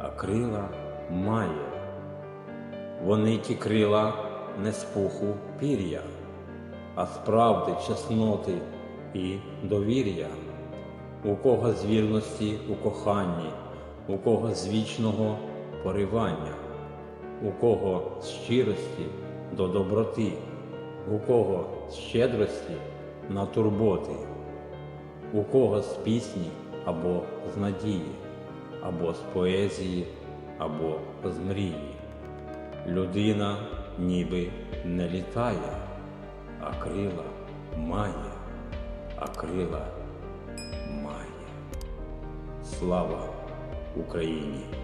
а крила має. Вони ті крила не з пуху пір'я, а з правди, чесноти і довір'я. У кого з вірності у коханні, у кого з вічного поривання, у кого з щирості до доброти, у кого з щедрості на турботи, у кого з пісні або з надії, або з поезії, або з мрії. Людина ніби не літає, а крила має, а крила має. Слава Україні!